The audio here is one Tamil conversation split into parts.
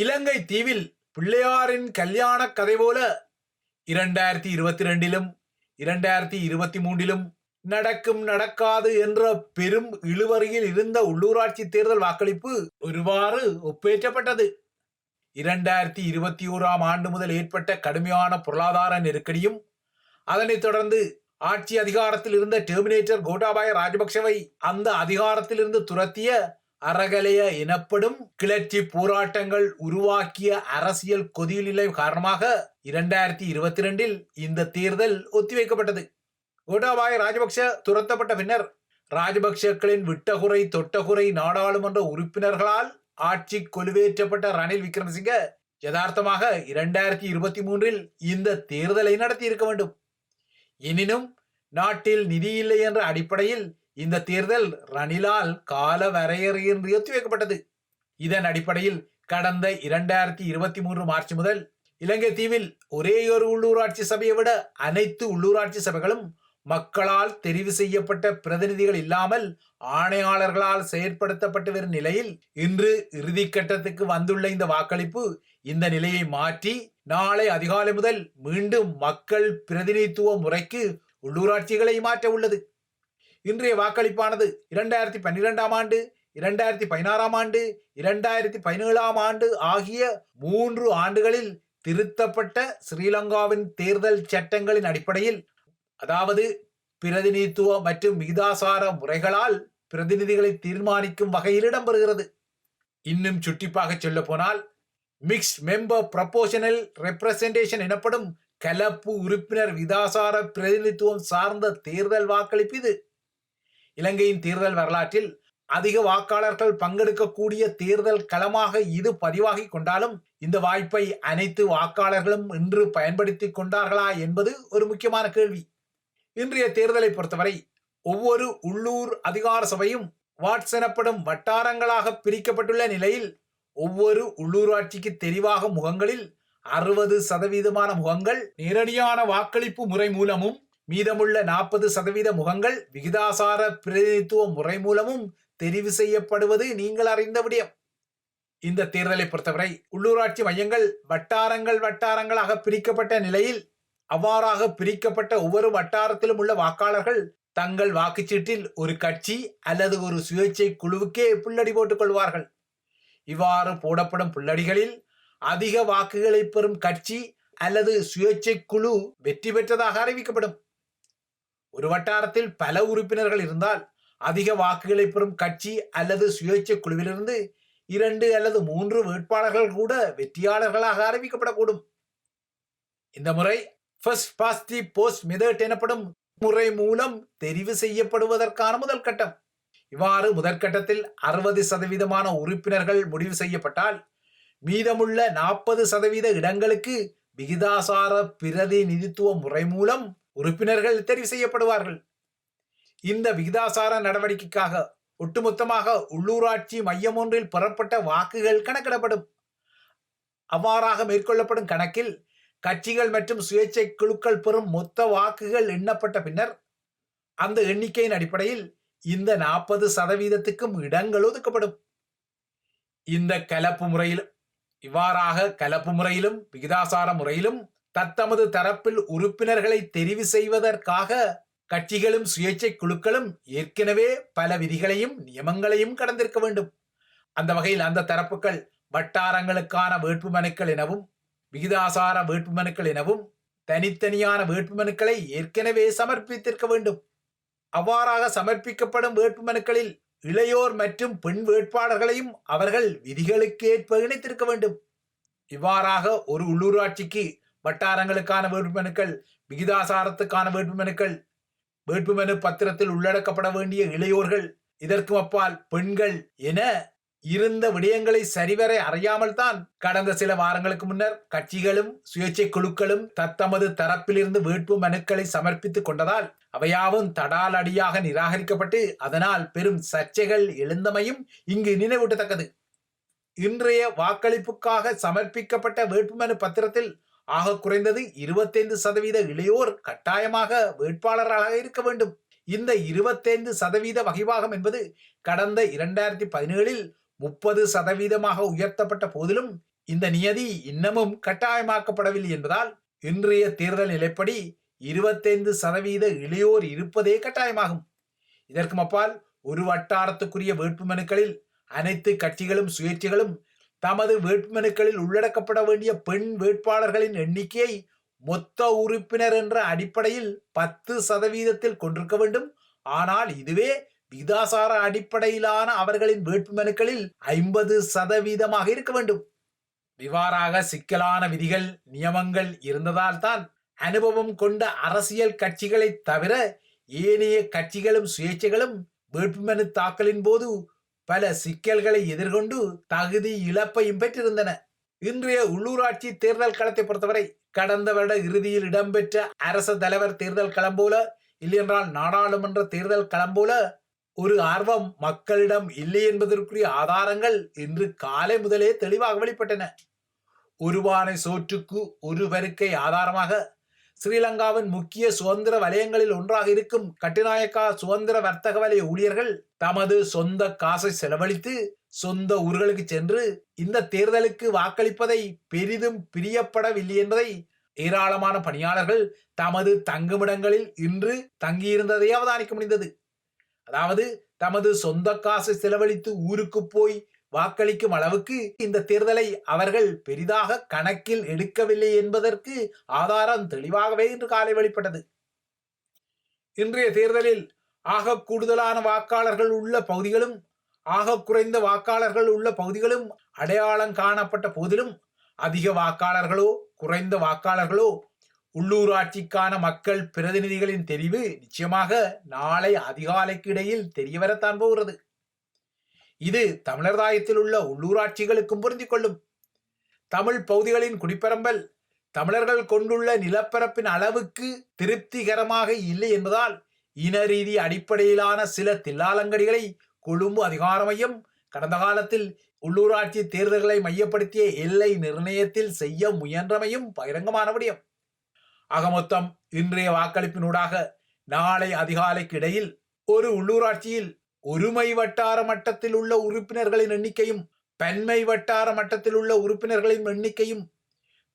இலங்கை தீவில் பிள்ளையாரின் கல்யாண கதை போல இரண்டாயிரத்தி இருபத்தி ரெண்டிலும் இரண்டாயிரத்தி இருபத்தி மூன்றிலும் நடக்கும் நடக்காது என்ற பெரும் இழுவறையில் இருந்த உள்ளூராட்சி தேர்தல் வாக்களிப்பு ஒருவாறு ஒப்பேற்றப்பட்டது. இரண்டாயிரத்தி இருபத்தி ஓராம் ஆண்டு முதல் ஏற்பட்ட கடுமையான பொருளாதார நெருக்கடியும் அதனைத் தொடர்ந்து ஆட்சி அதிகாரத்தில் இருந்த டெர்மினேட்டர் கோட்டாபாய ராஜபக்சவை அந்த அதிகாரத்திலிருந்து துரத்திய அறகலைய எனப்படும் கிளர்ச்சி போராட்டங்கள் உருவாக்கிய அரசியல் கொதிநிலை காரணமாக இரண்டாயிரத்தி இருபத்தி ரெண்டில் இந்த தேர்தல் ஒத்திவைக்கப்பட்டது. கோட்டாபாய ராஜபக்ஷ துரத்தப்பட்ட பின்னர் ராஜபக்ஷக்களின் விட்டகுறை தொட்டகுறை நாடாளுமன்ற உறுப்பினர்களால் ஆட்சி கொலுவேற்றப்பட்ட ரணில் விக்ரமசிங்க யதார்த்தமாக இரண்டாயிரத்தி இருபத்தி மூன்றில் இந்த தேர்தலை நடத்தி இருக்க வேண்டும். எனினும் நாட்டில் நிதி இல்லை என்ற அடிப்படையில் இந்த தேர்தல் ரணிலால் கால வரையறையின்றி ஒத்திவைக்கப்பட்டது. இதன் அடிப்படையில் கடந்த இரண்டாயிரத்தி இருபத்தி மூன்று மார்ச் முதல் இலங்கை தீவில் ஒரே ஒரு உள்ளூராட்சி சபையை விட அனைத்து உள்ளூராட்சி சபைகளும் மக்களால் தெரிவு செய்யப்பட்ட பிரதிநிதிகள் இல்லாமல் ஆணையாளர்களால் செயற்படுத்தப்பட்டு வரும் நிலையில் இன்று இறுதிக்கட்டத்துக்கு வந்துள்ள இந்த வாக்களிப்பு இந்த நிலையை மாற்றி நாளை அதிகாலை முதல் மீண்டும் மக்கள் பிரதிநிதித்துவ முறைக்கு உள்ளூராட்சிகளை மாற்ற உள்ளது. இன்றைய வாக்களிப்பானது இரண்டாயிரத்தி பன்னிரெண்டாம் ஆண்டு இரண்டாயிரத்தி பதினாறாம் ஆண்டு இரண்டாயிரத்தி பதினேழாம் ஆண்டு ஆகிய மூன்று ஆண்டுகளில் திருத்தப்பட்ட ஸ்ரீலங்காவின் தேர்தல் சட்டங்களின் அடிப்படையில் அதாவது பிரதிநிதித்துவ மற்றும் விகிதாசார முறைகளால் பிரதிநிதிகளை தீர்மானிக்கும் வகையில் இடம்பெறுகிறது. இன்னும் சுட்டிப்பாக சொல்ல போனால் மிக்ஸ் மெம்பர் ப்ரப்போஷனல் ரெப்ரசன்டேஷன் எனப்படும் கலப்பு உறுப்பினர் விதாசார பிரதிநிதித்துவம் சார்ந்த தேர்தல் வாக்களிப்பு இது. இலங்கையின் தேர்தல் வரலாற்றில் அதிக வாக்காளர்கள் பங்கெடுக்கக்கூடிய தேர்தல் களமாக இது பதிவாகி கொண்டாலும் இந்த வாய்ப்பை அனைத்து வாக்காளர்களும் இன்று பயன்படுத்தி கொண்டார்களா என்பது ஒரு முக்கியமான கேள்வி. இன்றைய தேர்தலை பொறுத்தவரை ஒவ்வொரு உள்ளூர் அதிகார சபையும் வாட்ஸ் எனப்படும் வட்டாரங்களாக பிரிக்கப்பட்டுள்ள நிலையில் ஒவ்வொரு உள்ளூராட்சிக்கு தெரிவாக முகங்களில் அறுபது சதவீதமான முகங்கள் நேரடியான வாக்களிப்பு முறை மூலமும் மீதமுள்ள நாற்பது சதவீத முகங்கள் விகிதாசார பிரதிநிதித்துவ முறை மூலமும் தெரிவு செய்யப்படுவது நீங்கள் அறிந்த விடயம். இந்த தேர்தலை பொறுத்தவரை உள்ளூராட்சி மையங்கள் வட்டாரங்கள் வட்டாரங்களாக பிரிக்கப்பட்ட நிலையில் அவ்வாறாக பிரிக்கப்பட்ட ஒவ்வொரு வட்டாரத்திலும் உள்ள வாக்காளர்கள் தங்கள் வாக்குச்சீட்டில் ஒரு கட்சி அல்லது ஒரு சுயேட்சை குழுவுக்கே புள்ளடி போட்டுக் கொள்வார்கள். இவ்வாறு போடப்படும் புள்ளடிகளில் அதிக வாக்குகளை பெறும் கட்சி அல்லது சுயேட்சை குழு வெற்றி பெற்றதாக அறிவிக்கப்படும். ஒரு வட்டாரத்தில் பல உறுப்பினர்கள் இருந்தால் அதிக வாக்குகளை பெறும் கட்சி அல்லது சுயேட்சை குழுவிலிருந்து இரண்டு அல்லது மூன்று வேட்பாளர்கள் கூட வெற்றியாளர்களாக அறிவிக்கப்படக்கூடும். இந்த முறை first past the post method எனப்படும் முறை மூலம் தெரிவு செய்யப்படுவதற்கான முதல் கட்டம். இவ்வாறு முதற்கட்டத்தில் அறுபது சதவீதமான உறுப்பினர்கள் முடிவு செய்யப்பட்டால் மீதமுள்ள நாற்பது சதவீத இடங்களுக்கு விகிதாசார பிரதிநிதித்துவ முறை மூலம் உறுப்பினர்கள் தெரிவு செய்யப்படுவார்கள். இந்த விகிதாசார நடவடிக்கைக்காக ஒட்டுமொத்தமாக உள்ளூராட்சி மையம் ஒன்றில் பெறப்பட்ட வாக்குகள் கணக்கிடப்படும். அவ்வாறாக மேற்கொள்ளப்படும் கணக்கில் கட்சிகள் மற்றும் சுயேட்சை குழுக்கள் பெறும் மொத்த வாக்குகள் எண்ணப்பட்ட பின்னர் அந்த எண்ணிக்கையின் அடிப்படையில் இந்த நாற்பது சதவீதத்துக்கும் இடங்கள் ஒதுக்கப்படும். இந்த கலப்பு முறையில் இவ்வாறாக கலப்பு முறையிலும் விகிதாசார முறையிலும் தத்தமது தரப்பில் உறுப்பினர்களை தெரிவு செய்வதற்காக கட்சிகளும் சுயேட்சை குழுக்களும் ஏற்கனவே பல விதிகளையும் நியமங்களையும் கடந்திருக்க வேண்டும். அந்த வகையில் அந்த தரப்புகள் வட்டாரங்களுக்கான வேட்புமனுக்கள் எனவும் விகிதாசார வேட்புமனுக்கள் எனவும் தனித்தனியான வேட்புமனுக்களை ஏற்கனவே சமர்ப்பித்திருக்க வேண்டும். அவ்வாறாக சமர்ப்பிக்கப்படும் வேட்புமனுக்களில் இளையோர் மற்றும் பெண் வேட்பாளர்களையும் அவர்கள் விதிகளுக்கு ஏற்ப இணைத்திருக்க வேண்டும். இவ்வாறாக ஒரு உள்ளூராட்சிக்கு வட்டாரங்களுக்கான வேட்புமனுக்கள் விகிதாசாரத்துக்கான வேட்புமனுக்கள் வேட்புமனு பத்திரத்தில் உள்ளடக்கப்பட வேண்டிய இளையோர்கள் இதற்கும் அப்பால் பெண்கள் என இருந்த விடயங்களை சரிவர அறியாமல் தான் கடந்த சில வாரங்களுக்கு முன்னர் கட்சிகளும் சுயேட்சை குழுக்களும் தத்தமது தரப்பிலிருந்து வேட்பு மனுக்களை சமர்ப்பித்துக் கொண்டதால் அவையாவும் தடால் அடியாக நிராகரிக்கப்பட்டு அதனால் பெரும் சர்ச்சைகள் எழுந்தமையும் இங்கு நினைவூட்டத்தக்கது. இன்றைய வாக்களிப்புக்காக சமர்ப்பிக்கப்பட்ட வேட்புமனு பத்திரத்தில் ஆக குறைந்தது இருபத்தைந்து சதவீத இளையோர் கட்டாயமாக வேட்பாளராக இருக்க வேண்டும். இந்த இருபத்தைந்து சதவீத வகைவாகம் என்பது கடந்த இரண்டாயிரத்தி பதினேழில் முப்பது சதவீதமாக உயர்த்தப்பட்ட போதிலும் இந்த நியதி இன்னமும் கட்டாயமாக்கப்படவில்லை என்பதால் இன்றைய தேர்தல் நிலைப்படி இருபத்தைந்து சதவீத இளையோர் இருப்பதே கட்டாயமாகும். இதற்கு அப்பால் ஒரு வட்டாரத்துக்குரிய வேட்புமனுக்களில் அனைத்து கட்சிகளும் சுயேட்சைகளும் தமது வேட்புமனுக்களில் உள்ளடக்கப்பட வேண்டிய பெண் வேட்பாளர்களின் எண்ணிக்கையை மொத்த உறுப்பினர் என்ற அடிப்படையில் பத்து சதவீதத்தில் கொண்டிருக்க வேண்டும். ஆனால் இதுவே விகிதாசார அடிப்படையிலான அவர்களின் வேட்புமனுக்களில் ஐம்பது சதவீதமாக இருக்க வேண்டும். இவ்வாறாக சிக்கலான விதிகள் நியமங்கள் இருந்ததால் தான் அனுபவம் கொண்ட அரசியல் கட்சிகளை தவிர ஏனைய கட்சிகளும் சுயேட்சைகளும் வேட்புமனு தாக்கலின் போது பல சிக்கல்களை எதிர்கொண்டு தகுதி இழப்பையும் பெற்றிருந்தன. இன்றைய உள்ளூராட்சி தேர்தல் களத்தை பொறுத்தவரை கடந்த வருட இறுதியில் இடம்பெற்ற அரச தலைவர் தேர்தல் களம் போல இல்லையென்றால் நாடாளுமன்ற தேர்தல் களம் போல ஒரு ஆர்வம் மக்களிடம் இல்லை என்பதற்குரிய ஆதாரங்கள் இன்று காலை முதலே தெளிவாக வெளிப்பட்டன. ஒருவானை சோற்றுக்கு ஒரு வருக்கை ஆதாரமாக ஸ்ரீலங்காவின் முக்கிய சுதந்திர வலயங்களில் ஒன்றாக இருக்கும் கட்டிநாயக்கா சுதந்திர வர்த்தக வலய ஊழியர்கள் தமது சொந்த காசை செலவழித்து சொந்த ஊர்களுக்கு சென்று இந்த தேர்தலுக்கு வாக்களிப்பதை பெரிதும் பிரியப்படவில்லை என்பதை ஏராளமான பணியாளர்கள் தமது தங்குமிடங்களில் இன்று தங்கியிருந்ததை அவதானிக்க முடிந்தது. அதாவது தமது சொந்த காசை செலவழித்து ஊருக்கு போய் வாக்களிக்கும் அளவுக்கு இந்த தேர்தலை அவர்கள் பெரிதாக கணக்கில் எடுக்கவில்லை என்பதற்கு ஆதாரம் தெளிவாகவே இன்று காலை வெளிப்பட்டது. இன்றைய தேர்தலில் ஆக கூடுதலான வாக்காளர்கள் உள்ள பகுதிகளும் ஆக குறைந்த வாக்காளர்கள் உள்ள பகுதிகளும் அடையாளம் காணப்பட்ட போதிலும் அதிக வாக்காளர்களோ குறைந்த வாக்காளர்களோ உள்ளூராட்சிக்கான மக்கள் பிரதிநிதிகளின் தெரிவு நிச்சயமாக நாளை அதிகாலைக்கு இடையில் தெரியவரத்தான் போகிறது. இது தமிழர் தாயத்தில் உள்ள உள்ளூராட்சிகளுக்கும் பொருந்திக் கொள்ளும் தமிழ் பகுதிகளின் குடிப்பெரம்பல் தமிழர்கள் கொண்டுள்ள நிலப்பரப்பின் அளவுக்கு திருப்திகரமாக இல்லை என்பதால் இன ரீதி அடிப்படையிலான சில தில்லாலங்கடிகளை கொழும்பு அதிகார மையம் கடந்த காலத்தில் உள்ளூராட்சி தேர்தல்களை மையப்படுத்திய எல்லை நிர்ணயத்தில் செய்ய முயன்றமையும் பகிரங்கமான விடயம். அகமொத்தம் இன்றைய வாக்களிப்பினூடாக நாளை அதிகாலைக்கு இடையில் ஒரு உள்ளூராட்சியில் ஒருமை வட்டார மட்டத்தில் உள்ள உறுப்பினர்களின் எண்ணிக்கையும் பெண்மை வட்டார மட்டத்தில் உள்ள உறுப்பினர்களின் எண்ணிக்கையும்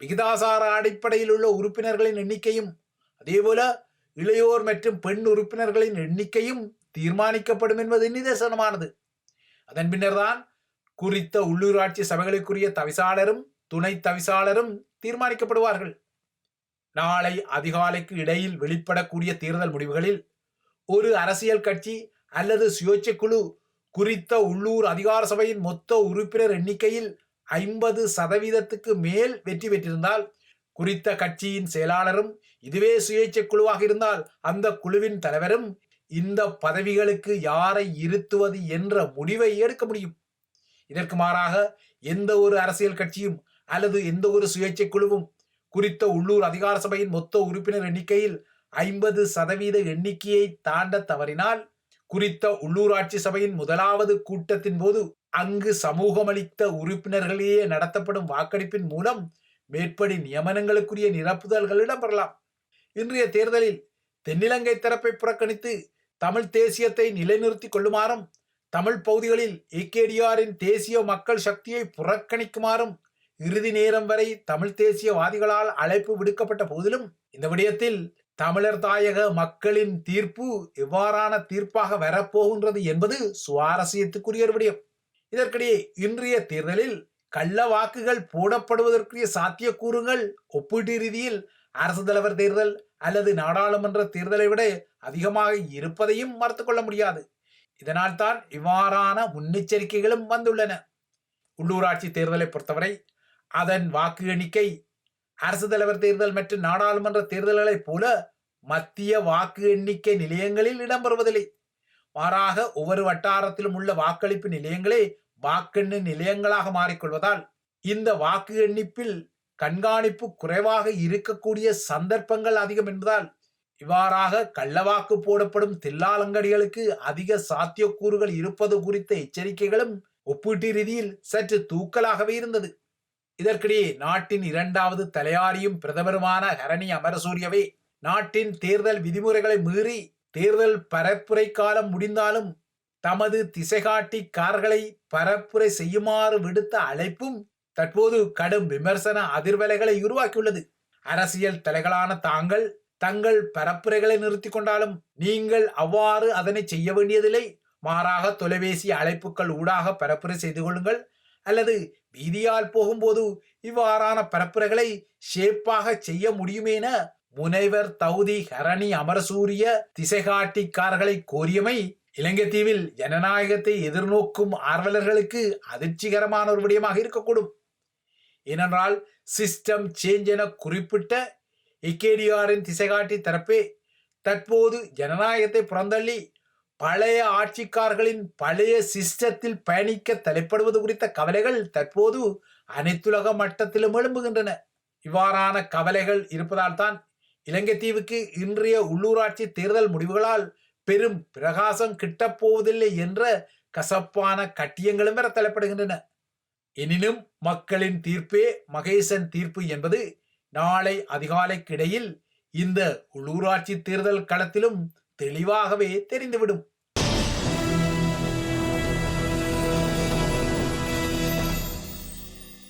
விகிதாசார அடிப்படையில் உள்ள உறுப்பினர்களின் எண்ணிக்கையும் அதேபோல இளையோர் மற்றும் பெண் உறுப்பினர்களின் எண்ணிக்கையும் தீர்மானிக்கப்படும் என்பது நிதர்சனமானது. அதன் பின்னர்தான் குறித்த உள்ளூராட்சி சபைகளுக்குரிய தவிசாளரும் துணை தவிசாளரும் தீர்மானிக்கப்படுவார்கள். நாளை அதிகாலைக்கு இடையில் வெளிப்படக்கூடிய தேர்தல் முடிவுகளில் ஒரு அரசியல் கட்சி அல்லது சுயேட்சைக்குழு குழு குறித்த உள்ளூர் அதிகார சபையின் மொத்த உறுப்பினர் எண்ணிக்கையில் ஐம்பது சதவீதத்துக்கு மேல் வெற்றி பெற்றிருந்தால் குறித்த கட்சியின் செயலாளரும் இதுவே சுயேட்சை குழுவாக இருந்தால் அந்த குழுவின் தலைவரும் இந்த பதவிகளுக்கு யாரை இருத்துவது என்ற முடிவை எடுக்க முடியும். இதற்கு மாறாக எந்த ஒரு அரசியல் கட்சியும் அல்லது எந்த ஒரு சுயேட்சை குழுவும் குறித்த உள்ளூர் அதிகார சபையின் மொத்த உறுப்பினர் எண்ணிக்கையில் ஐம்பது சதவீத எண்ணிக்கையை தாண்ட தவறினால் குறித்த உள்ளூராட்சி சபையின் முதலாவது கூட்டத்தின் போது அங்கு சமூகமளித்த உறுப்பினர்களையே நடத்தப்படும் வாக்கெடுப்பின் மூலம் மேற்படி நியமனங்களுக்குரிய நிரப்புதல்கள் இடம்பெறலாம். இன்றைய தேர்தலில் தென்னிலங்கை தரப்பை புறக்கணித்து தமிழ் தேசியத்தை நிலைநிறுத்திக் கொள்ளுமாறும் தமிழ் பகுதிகளில் ஏகேடிஆரின் தேசிய மக்கள் சக்தியை புறக்கணிக்குமாறும் இறுதி நேரம் வரை தமிழ் தேசியவாதிகளால் அழைப்பு விடுக்கப்பட்ட போதிலும் இந்த விடயத்தில் தமிழர் தாயக மக்களின் தீர்ப்பு எவ்வாறான தீர்ப்பாக வரப்போகின்றது என்பது சுவாரஸ்யத்துக்குரிய ஒரு விடயம். இதற்கிடையே இன்றைய தேர்தலில் கள்ள வாக்குகள் போடப்படுவதற்குரிய சாத்தியக்கூறுகள் ஒப்பீட்டு ரீதியில் அரசு தலைவர் தேர்தல் அல்லது நாடாளுமன்ற தேர்தலை விட அதிகமாக இருப்பதையும் மறுத்து கொள்ள முடியாது. இதனால் தான் இவ்வாறான முன்னெச்சரிக்கைகளும் வந்துள்ளன. உள்ளூராட்சி தேர்தலை பொறுத்தவரை அதன் வாக்கு எண்ணிக்கை அரசு தலைவர் தேர்தல் மற்றும் நாடாளுமன்ற தேர்தல்களைப் போல மத்திய வாக்கு எண்ணிக்கை நிலையங்களில் இடம்பெறுவதில்லை. மாறாக ஒவ்வொரு வட்டாரத்திலும் உள்ள வாக்களிப்பு நிலையங்களே வாக்கெண்ணு நிலையங்களாக மாறிக்கொள்வதால் இந்த வாக்கு எண்ணிப்பில் கண்காணிப்பு குறைவாக இருக்கக்கூடிய சந்தர்ப்பங்கள் அதிகம் என்பதால் இவ்வாறாக கள்ளவாக்கு போடப்படும் தில்லாலங்கடிகளுக்கு அதிக சாத்தியக்கூறுகள் இருப்பது குறித்த எச்சரிக்கைகளும் ஒப்பீட்டு ரீதியில் சற்று தூக்கலாகவே இருந்தது. இதற்கிடையே நாட்டின் இரண்டாவது தலையாரியும் பிரதமருமான ஹரணி அமரசூரியவே நாட்டின் தேர்தல் விதிமுறைகளை மீறி தேர்தல் பரப்புரை காலம் முடிந்தாலும் தமது திசைகாட்டி கார்களை பரப்புரை செய்யுமாறு விடுத்த அழைப்பும் தற்போது கடும் விமர்சன அதிர்வலைகளை உருவாக்கியுள்ளது. அரசியல் தலைகளான தாங்கள் தங்கள் பரப்புரைகளை நிறுத்தி கொண்டாலும் நீங்கள் அவ்வாறு அதனை செய்ய வேண்டியதில்லை. மாறாக தொலைபேசி அழைப்புகள் ஊடாக பரப்புரை செய்து கொள்ளுங்கள். அல்லது வீதியால் போகும்போது இவ்வாறான பரப்புரைகளை ஷேப்பாக செய்ய முடியுமேன? முனைவர் தௌதி ஹரணி அமரசூரிய திசைகாட்டிக்காரர்களை கோரியமை இலங்கை தீவில் ஜனநாயகத்தை எதிர்நோக்கும் ஆர்வலர்களுக்கு அதிர்ச்சிகரமான ஒரு விடயமாக இருக்கக்கூடும். ஏனென்றால் சிஸ்டம் சேஞ்ச் என குறிப்பிட்ட இக்கேடிஆரின் திசைகாட்டி தரப்பே தற்போது ஜனநாயகத்தை புறந்தள்ளி பழைய ஆட்சிக்காரர்களின் பழைய சிஸ்டத்தில் பயணிக்க தலைப்படுவது குறித்த கவலைகள் தற்போது அனைத்துலக மட்டத்திலும் எழும்புகின்றன. இவ்வாறான கவலைகள் இருப்பதால் தான் இலங்கை தீவுக்கு இன்றைய உள்ளூராட்சி தேர்தல் முடிவுகளால் பெரும் பிரகாசம் கிட்டப்போவதில்லை என்ற கசப்பான கட்டியங்களும் பெற தலைப்படுகின்றன. எனினும் மக்களின் தீர்ப்பே மகேசன் தீர்ப்பு என்பது நாளை அதிகாலைக்கிடையில் இந்த உள்ளூராட்சி தேர்தல் களத்திலும் தெளிவாகவே தெரிந்துவிடும்.